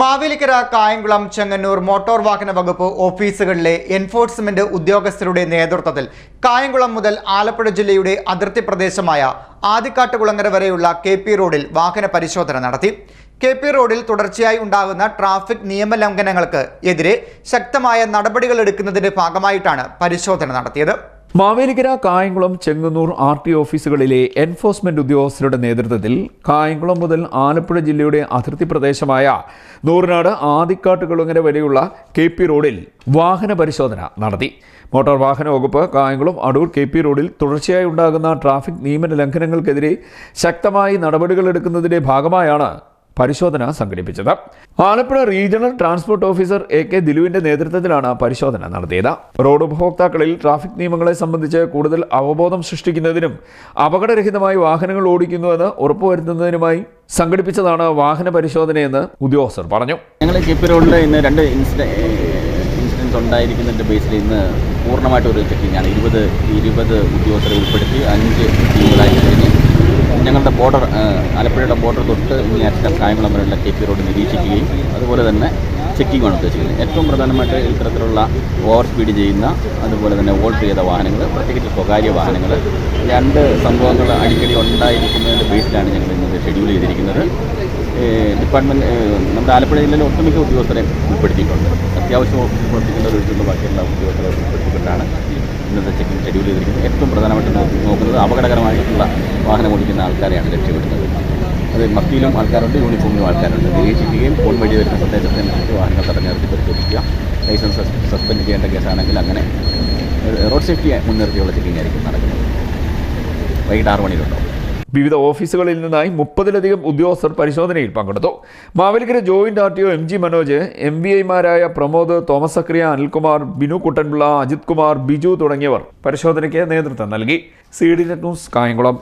Mavelikkara Kayamkulam Chengannur motor വാഹന വകുപ്പ് ഓഫീസുകളിലെ enforcement ഉദ്യോഗസ്ഥരുടെ നേതൃത്വത്തിൽ കായംകുളം മുതൽ ആലപ്പുഴ ജില്ലയുടെ അതിർത്തി പ്രദേശമായ ആദിക്കാട്ടുകുളങ്ങര വരെയുള്ള കെ പി റോഡിൽ വാഹന പരിശോധന നടത്തി. കെ പി റോഡിൽ തുടർച്ചയായി ഉണ്ടാകുന്ന ട്രാഫിക് നിയമലംഘനങ്ങൾക്ക് എതിരെ ശക്തമായ നടപടികൾ എടുക്കുന്നതിന്റെ ഭാഗമായിട്ടാണ് പരിശോധന നടത്തിയത്. മാവേലിക്കര കായംകുളം ചെങ്ങന്നൂർ ആർ ടി ഓഫീസുകളിലെ എൻഫോഴ്സ്മെന്റ് ഉദ്യോഗസ്ഥരുടെ നേതൃത്വത്തിൽ കായംകുളം മുതൽ ആലപ്പുഴ ജില്ലയുടെ അതിർത്തി പ്രദേശമായ നൂറിനാട് ആദിക്കാട്ടുകുളങ്ങര വരെയുള്ള കെ പി റോഡിൽ വാഹന പരിശോധന നടത്തി. മോട്ടോർ വാഹന വകുപ്പ് കായംകുളം അടൂർ കെ പി റോഡിൽ തുടർച്ചയായി ഉണ്ടാകുന്ന ട്രാഫിക് നിയമന ലംഘനങ്ങൾക്കെതിരെ ശക്തമായി നടപടികളെടുക്കുന്നതിന്റെ ഭാഗമായാണ് പരിശോധന സംഘടിപ്പിച്ചത്. Alappuzha regional transport officer A K ദിലുവിന്റെ നേതൃത്വത്തിലാണ് പരിശോധന നടത്തിയത്. റോഡ് ഉപഭോക്താക്കളിൽ ട്രാഫിക് നിയമങ്ങളെ സംബന്ധിച്ച് കൂടുതൽ അവബോധം സൃഷ്ടിക്കുന്നതിനും അപകടരഹിതമായി വാഹനങ്ങൾ ഓടിക്കുന്നുവെന്ന് ഉറപ്പുവരുത്തുന്നതിനുമായി സംഘടിപ്പിച്ചതാണ് വാഹന പരിശോധനയെന്ന് ഉദ്യോഗസ്ഥർ പറഞ്ഞു. ഞങ്ങൾ രണ്ട് ഉണ്ടായിരിക്കുന്നതിന്റെ ബേസിൽ ഇന്ന് പൂർണമായിട്ട് ഒരു ചെക്കിങ്ങാണ് ഇരുപത് ഇരുപത് ഉദ്യോഗസ്ഥരെ ഉൾപ്പെടുത്തി അഞ്ച് ബോർഡർ ആലപ്പുഴയുടെ ബോർഡർ തൊട്ട് ഇനി അറ്റം കായംകുളം വരെയുള്ള കെ പി റോഡ് നിരീക്ഷിക്കുകയും അതുപോലെ തന്നെ ചെക്കിങ്ങാണ് ഉദ്ദേശിക്കുന്നത്. ഏറ്റവും പ്രധാനമായിട്ട് ഇത്തരത്തിലുള്ള ഓവർ സ്പീഡ് ചെയ്യുന്ന അതുപോലെ തന്നെ വോൾട്ട് ചെയ്ത വാഹനങ്ങൾ പ്രത്യേകിച്ച് സ്വകാര്യ വാഹനങ്ങൾ രണ്ട് സംഭവങ്ങൾ അടിക്കടി ഉണ്ടായിരിക്കുന്നതിന്റെ ബേസിലാണ് ഞങ്ങൾ ഇന്നത് ഷെഡ്യൂൾ ചെയ്തിരിക്കുന്നത്. ഡിപ്പാർട്ട്മെന്റ് നമ്മുടെ ആലപ്പുഴ ജില്ലയിലെ ഒട്ടുമിക്ക ഉദ്യോഗസ്ഥരെ ഉൾപ്പെടുത്തിയിട്ടുണ്ട്. അത്യാവശ്യം ഓഫീസിൽ പ്രവർത്തിക്കുന്ന ഒഴിച്ചുള്ള ബാക്കിയുള്ള ഉദ്യോഗസ്ഥരെ ഉൾപ്പെടുത്തിക്കൊണ്ടാണ് ഇന്നത്തെ ചെക്കിംഗ് ഷെഡ്യൂൾ ചെയ്തിരിക്കുന്നത്. ഏറ്റവും പ്രധാനമായിട്ട് നോക്കി- നോക്കുന്നത് അപകടകരമായിട്ടുള്ള വാഹനം ഓടിക്കുന്ന ആൾക്കാരെയാണ് ലക്ഷ്യമിടുന്നത് അത് മത്തിയിലും ആൾക്കാരുണ്ട് യൂണിഫോമിലും ആൾക്കാരുണ്ട്. നിരീക്ഷിക്കുകയും ഫോൺ വഴി വരുന്ന സന്ദേശത്തിനനുസരിച്ച് വാഹനങ്ങൾ തടഞ്ഞു നിർത്തി പരിശോധിക്കുക. ലൈസൻസ് സസ്പെൻഡ് ചെയ്യേണ്ട കേസാണെങ്കിൽ അങ്ങനെ റോഡ് സേഫ്റ്റി മുൻനിർത്തിയുള്ള ചെക്കിംഗ് ആയിരിക്കും നടക്കുന്നത്. വൈകിട്ട് ആറ് മണിയിലുണ്ടാവും. വിവിധ ഓഫീസുകളിൽ നിന്നായി മുപ്പതിലധികം ഉദ്യോഗസ്ഥർ പരിശോധനയിൽ പങ്കെടുത്തു. Mavelikkara joint R T O M G Manoj M B ഐമാരായ പ്രമോദ് തോമസ് സക്രിയ അനിൽകുമാർ ബിനു കുട്ടൻപിള്ള അജിത് കുമാർ ബിജു തുടങ്ങിയവർ പരിശോധനയ്ക്ക് നേതൃത്വം നൽകി. C D news Kayamkulam.